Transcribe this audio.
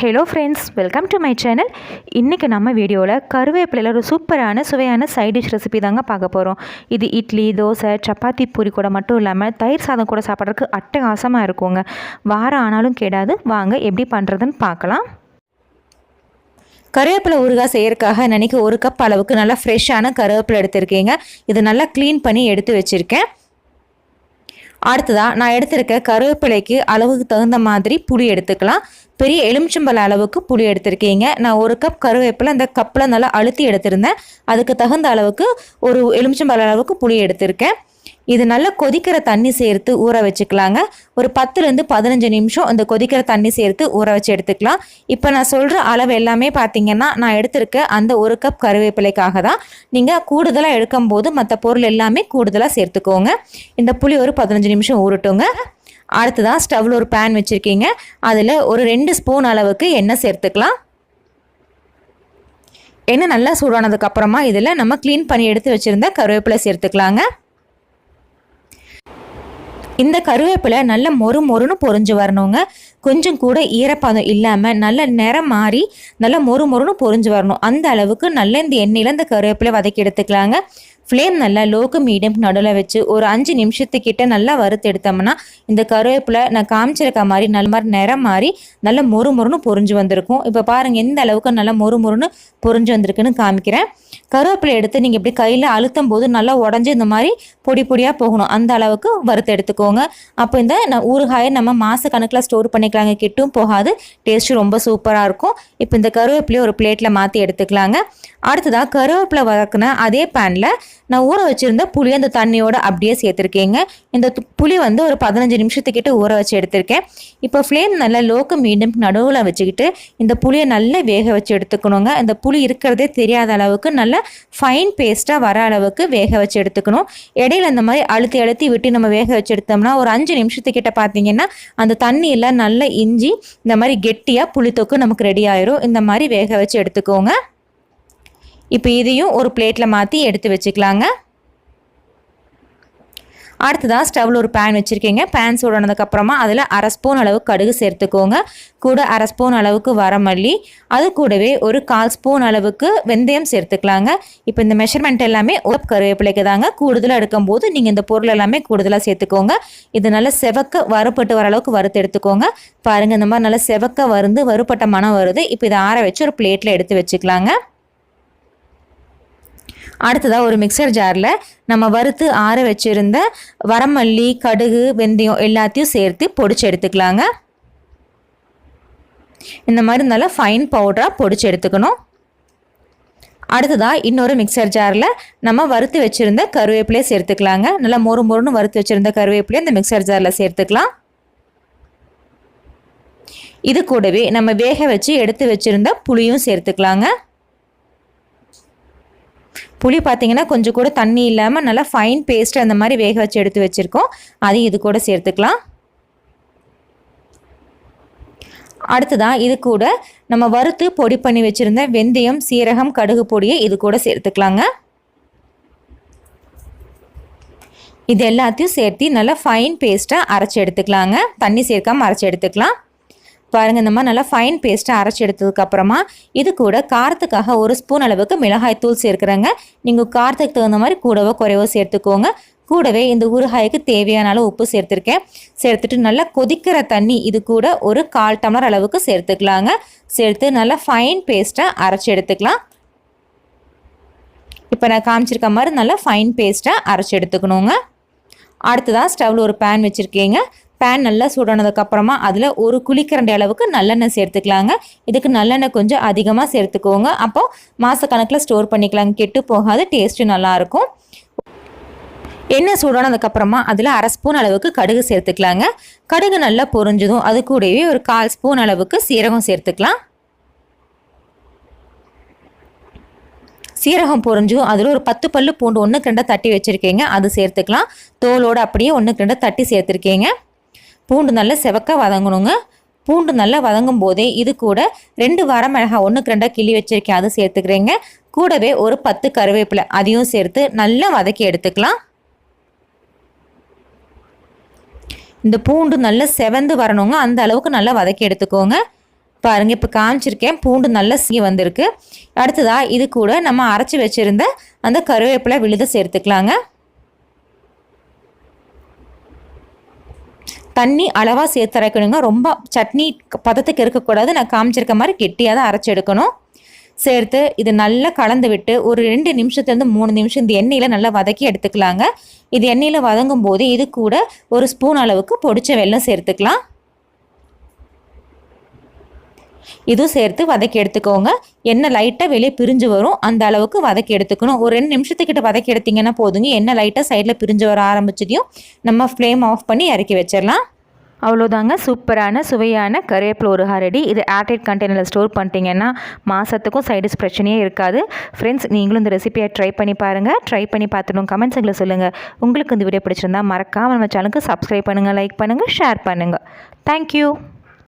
Hello friends welcome to my channel இன்றைக்கி நம்ம வீடியோவில் கருவேப்பிலையில் ஒரு சூப்பரான சுவையான சைட் டிஷ் ரெசிபி தாங்க பார்க்க போகிறோம் இது இட்லி தோசை சப்பாத்தி பூரி கூட மட்டும் இல்லாமல் தயிர் சாதம் கூட சாப்பிட்றதுக்கு அட்டகாசமாக இருக்குங்க. வாரம் ஆனாலும் கேடாது. வாங்க எப்படி பண்ணுறதுன்னு பார்க்கலாம். கருவேப்பிலை ஊறுகாய் செய்யறதுக்காக நினைக்க ஒரு கப் அளவுக்கு நல்லா ஃப்ரெஷ்ஷான கருவேப்பிலை எடுத்திருக்கீங்க. இது நல்லா க்ளீன் பண்ணி எடுத்து வச்சுருக்கேன். அடுத்ததாக நான் எடுத்திருக்க கருவேப்பிலைக்கு அளவுக்கு தகுந்த மாதிரி புளி எடுத்துக்கலாம். பெரிய எலுமிச்சம்பழ அளவுக்கு புளி எடுத்திருக்கீங்க. நான் ஒரு கப் கருவேப்பிலை அந்த கப்பில் நல்லா அழுத்தி எடுத்திருந்தேன். அதுக்கு தகுந்த அளவுக்கு ஒரு எலுமிச்சம்பழ அளவுக்கு புளி எடுத்திருக்கேன். இது நல்லா கொதிக்கிற தண்ணி சேர்த்து ஊற வச்சுக்கலாங்க. ஒரு பத்துலேருந்து பதினஞ்சு நிமிஷம் இந்த கொதிக்கிற தண்ணி சேர்த்து ஊற வச்சு எடுத்துக்கலாம். இப்போ நான் சொல்கிற அளவு எல்லாமே பார்த்தீங்கன்னா நான் எடுத்திருக்க அந்த ஒரு கப் கருவேப்பிலைக்காக தான். நீங்கள் கூடுதலாக எடுக்கும் போது மற்ற பொருள் எல்லாமே கூடுதலாக சேர்த்துக்கோங்க. இந்த புளி ஒரு பதினஞ்சு நிமிஷம் ஊறட்டுங்க. அடுத்ததான் ஸ்டவ்வில் ஒரு பேன் வச்சுருக்கீங்க. அதில் ஒரு ரெண்டு ஸ்பூன் அளவுக்கு எண்ணெய் சேர்த்துக்கலாம். எண்ணெய் நல்லா சூடானதுக்கப்புறமா இதில் நம்ம க்ளீன் பண்ணி எடுத்து வச்சுருந்த கருவேப்பிலை சேர்த்துக்கலாங்க. இந்த கருவேப்பிலை நல்ல மொறு மொறுன்னு பொறிஞ்சு வரணுங்க. கொஞ்சம் கூட ஈரப்பதம் இல்லாமல் நல்ல நிறம் மாறி நல்லா மொறு மொறுன்னு பொறிஞ்சு வரணும். அந்த அளவுக்கு நல்ல இந்த எண்ணெயில் இந்த கருவேப்பிலை வதக்கி எடுத்துக்கலாங்க. ஃப்ளேம் நல்லா லோக்கு மீடியம் நடுவில் வச்சு ஒரு அஞ்சு நிமிஷத்துக்கிட்ட நல்லா வறுத்து எடுத்தோம்னா இந்த கருவேப்பிலை நான் காமிச்சிருக்க மாதிரி நல்ல மாதிரி நிறம் மாதிரி நல்ல மொறு மொறுன்னு பொறிஞ்சு வந்திருக்கும். இப்போ பாருங்கள் எந்த அளவுக்கு நல்லா மொறு மொறுன்னு பொறிஞ்சு வந்திருக்குன்னு காமிக்கிறேன். கருவேப்பிலை எடுத்து நீங்கள் இப்படி கையில் அழுத்தும் போது நல்லா உடஞ்சி இந்த மாதிரி பொடி பொடியாக போகணும். அந்த அளவுக்கு வறுத்து எடுத்துக்கோங்க அப்போ இந்த ஊறுகாயை நம்ம மாத கணக்கில் ஸ்டோர் பண்ணிக்கலாங்க. கிட்டும் போகாது. டேஸ்ட்டு ரொம்ப சூப்பராக இருக்கும். இப்போ இந்த கருவேப்பிலையை ஒரு பிளேட்டில் மாற்றி எடுத்துக்கலாங்க. அடுத்ததாக கருவேப்பிலை வதக்குன அதே பேனில் நான் ஊற வச்சுருந்த புளி அந்த தண்ணியோட அப்படியே சேர்த்துருக்கேங்க. இந்த புளி வந்து ஒரு பதினஞ்சு நிமிஷத்துக்கிட்ட ஊற வச்சு எடுத்திருக்கேன். இப்போ ஃப்ளேம் நல்லா லோக்கு மீண்டும் நடுவில் வச்சுக்கிட்டு இந்த புளியை நல்லா வேக வச்சு எடுத்துக்கணுங்க. இந்த புளி இருக்கிறதே தெரியாத அளவுக்கு நல்லா ஃபைன் பேஸ்ட்டாக வர அளவுக்கு வேக வச்சு எடுத்துக்கணும். இடையில இந்த மாதிரி அழுத்தி அழுத்தி விட்டு நம்ம வேக வச்சு எடுத்தோம்னா ஒரு அஞ்சு நிமிஷத்துக்கிட்ட பார்த்தீங்கன்னா அந்த தண்ணியில் நல்லா இஞ்சி இந்த மாதிரி கெட்டியாக புளித்தொக்கு நமக்கு ரெடி ஆயிரும். இந்த மாதிரி வேக வச்சு எடுத்துக்கோங்க. இப்போ இதையும் ஒரு பிளேட்டில் மாற்றி எடுத்து வச்சுக்கலாங்க. அடுத்ததாக ஸ்டவ்வில் ஒரு பேன் வச்சுருக்கீங்க. பேன் சூடானதுக்கப்புறமா அதில் அரை ஸ்பூன் அளவு கடுகு சேர்த்துக்கோங்க. கூட அரை ஸ்பூன் அளவுக்கு வரமல்லி. அது கூடவே ஒரு கால் ஸ்பூன் அளவுக்கு வெந்தயம் சேர்த்துக்கலாங்க. இப்போ இந்த மெஷர்மெண்ட் எல்லாமே உழப் கருவேப்பிலைக்கு தாங்க. கூடுதலாக எடுக்கும்போது நீங்கள் இந்த பொருள் எல்லாமே கூடுதலாக சேர்த்துக்கோங்க. இது நல்லா செவக்க வறுப்பட்டு வர அளவுக்கு வறுத்து எடுத்துக்கோங்க. பாருங்கள் இந்த மாதிரி நல்லா செவக்க வருந்து வறுப்பட்ட மனம் வருது. இப்போ இதை ஆற வச்சு ஒரு பிளேட்டில் எடுத்து வச்சுக்கலாங்க. அடுத்ததாக ஒரு மிக்சர் ஜாரில் நம்ம வறுத்து ஆற வச்சுருந்த வரமல்லி கடுகு வெந்தயம் எல்லாத்தையும் சேர்த்து பொடிச்சு எடுத்துக்கலாங்க. இந்த மாதிரி நல்லா ஃபைன் பவுடராக பொடிச்சு எடுத்துக்கணும். அடுத்ததாக இன்னொரு மிக்சர் ஜாரில் நம்ம வறுத்து வச்சுருந்த கருவேப்பிலையை சேர்த்துக்கலாங்க. நல்லா மொறு மொறுன்னு வறுத்து வச்சுருந்த கருவேப்பிலையை இந்த மிக்சர் ஜாரில் சேர்த்துக்கலாம். இது கூடவே நம்ம வேக வச்சு எடுத்து வச்சுருந்த புளியும் சேர்த்துக்கலாங்க. புளி பார்த்தீங்கன்னா கொஞ்சம் கூட தண்ணி இல்லாமல் நல்லா ஃபைன் பேஸ்ட் அந்த மாதிரி வேக வச்சு எடுத்து வச்சுருக்கோம். அதையும் இது கூட சேர்த்துக்கலாம். அடுத்ததாக இது கூட நம்ம வறுத்து பொடி பண்ணி வச்சுருந்த வெந்தயம் சீரகம் கடுகு பொடியை இது கூட சேர்த்துக்கலாங்க. இது எல்லாத்தையும் சேர்த்து நல்லா ஃபைன் பேஸ்ட்டாக அரைச்சி எடுத்துக்கலாங்க. தண்ணி சேர்க்காமல் அரைச்சி எடுத்துக்கலாம். பாருங்கள் இந்த மாதிரி நல்லா ஃபைன் பேஸ்ட்டை அரைச்சி எடுத்ததுக்கப்புறமா இது கூட காரத்துக்காக ஒரு ஸ்பூன் அளவுக்கு மிளகாய் தூள் சேர்க்குறேங்க. நீங்கள் காரத்துக்கு தகுந்த மாதிரி கூடவோ குறைவோ சேர்த்துக்கோங்க. கூடவே இந்த ஊறுகாய்க்கு தேவையான அளவு உப்பு சேர்த்துருக்கேன். சேர்த்துட்டு நல்லா கொதிக்கிற தண்ணி இது கூட ஒரு கால் டம்ளர் அளவுக்கு சேர்த்துக்கலாங்க. சேர்த்து நல்லா ஃபைன் பேஸ்ட்டாக அரைச்சி எடுத்துக்கலாம். இப்போ நான் காமிச்சிருக்க மாதிரி நல்லா ஃபைன் பேஸ்ட்டாக அரைச்சி எடுத்துக்கணுங்க. அடுத்ததாக ஸ்டவ்வில் ஒரு பேன் வச்சுருக்கீங்க. பேன் நல்லா சூடானதுக்கப்புறமா அதில் ஒரு குழிக்கரண்டி அளவுக்கு நல்லெண்ணெய் சேர்த்துக்கலாங்க. இதுக்கு நல்லெண்ணெய் கொஞ்சம் அதிகமாக சேர்த்துக்கோங்க. அப்போது மாதக்கணக்கில் ஸ்டோர் பண்ணிக்கலாங்க. கெட்டு போகாது. டேஸ்ட்டு நல்லாயிருக்கும் எண்ணெய் சூடானதுக்கப்புறமா அதில் அரை ஸ்பூன் அளவுக்கு கடுகு சேர்த்துக்கலாங்க. கடுகு நல்லா பொரிஞ்சதும் அது கூடவே ஒரு கால் ஸ்பூன் அளவுக்கு சீரகம் சேர்த்துக்கலாம். சீரகம் பொறிஞ்சும் அதில் ஒரு பத்து பல்லு பூண்டு ஒன்றுக்கு ரெண்டாக தட்டி வச்சுருக்கீங்க. அது சேர்த்துக்கலாம். தோலோடு அப்படியே ஒன்றுக்கு ரெண்டாக தட்டி சேர்த்துருக்கீங்க. பூண்டு நல்லா செவக்க வதங்கணுங்க. பூண்டு நல்லா வதங்கும் போதே இது கூட ரெண்டு வரமிளகாய் ஒன்றுக்கு ரெண்டாக கிள்ளி வச்சுருக்கேன். அது சேர்த்துக்கிறேங்க. கூடவே ஒரு பத்து கருவேப்பிலை அதையும் சேர்த்து நல்லா வதக்கி எடுத்துக்கலாம். இந்த பூண்டு நல்லா செவந்து வரணுங்க. அந்த அளவுக்கு நல்லா வதக்கி எடுத்துக்கோங்க. பாருங்கள் இப்போ காமிச்சிருக்கேன் பூண்டு நல்லா சீ வந்திருக்கு. அடுத்ததாக இது கூட நம்ம அரைச்சி வச்சுருந்த அந்த கருவேப்பிலை விழுத சேர்த்துக்கலாங்க. தண்ணி அளவாக சேர்த்து அரைக்கணுங்க ரொம்ப சட்னி பதத்துக்கு இருக்கக்கூடாது. நான் காமிச்சிருக்க மாதிரி கெட்டியாக தான் அரைச்சி எடுக்கணும். சேர்த்து இது நல்லா கலந்து விட்டு ஒரு ரெண்டு நிமிஷத்துலேருந்து மூணு நிமிஷம் இந்த எண்ணெயில் நல்லா வதக்கி எடுத்துக்கலாங்க. இது எண்ணெயில் வதங்கும் போது இது கூட ஒரு ஸ்பூன் அளவுக்கு பொடிச்ச வெல்லம் சேர்த்துக்கலாம். இதுவும் சேர்த்து வதக்கி எடுத்துக்கோங்க. எண்ணெய் லைட்டாக வெளியே பிரிஞ்சு வரும். அந்த அளவுக்கு வதக்கி எடுத்துக்கணும். ஒரு ரெண்டு நிமிஷத்துக்கிட்ட வதக்கி எடுத்திங்கன்னா போதுங்க. எண்ணெய் லைட்டாக சைடில் பிரிஞ்சு வர ஆரம்பிச்சதையும் நம்ம ஃப்ளேம் ஆஃப் பண்ணி இறக்கி வச்சிடலாம். அவ்வளோதாங்க சூப்பரான சுவையான கருவேப்பிலை ஒரு ஹரடி இது ஏர்டைட் கண்டெய்னரில் ஸ்டோர் பண்ணிட்டீங்கன்னா மாதத்துக்கும் சைடிஸ் பிரச்சனையே இருக்காது. ஃப்ரெண்ட்ஸ் நீங்களும் இந்த ரெசிபியை ட்ரை பண்ணி பாருங்கள் ட்ரை பண்ணி பார்த்துடணும் கமெண்ட்ஸுங்களை சொல்லுங்கள் உங்களுக்கு இந்த வீடியோ பிடிச்சிருந்தா மறக்காமல் நம்ம சேனலுக்கு சப்ஸ்கிரைப் பண்ணுங்கள் லைக் பண்ணுங்கள் ஷேர் பண்ணுங்கள் தேங்க்யூ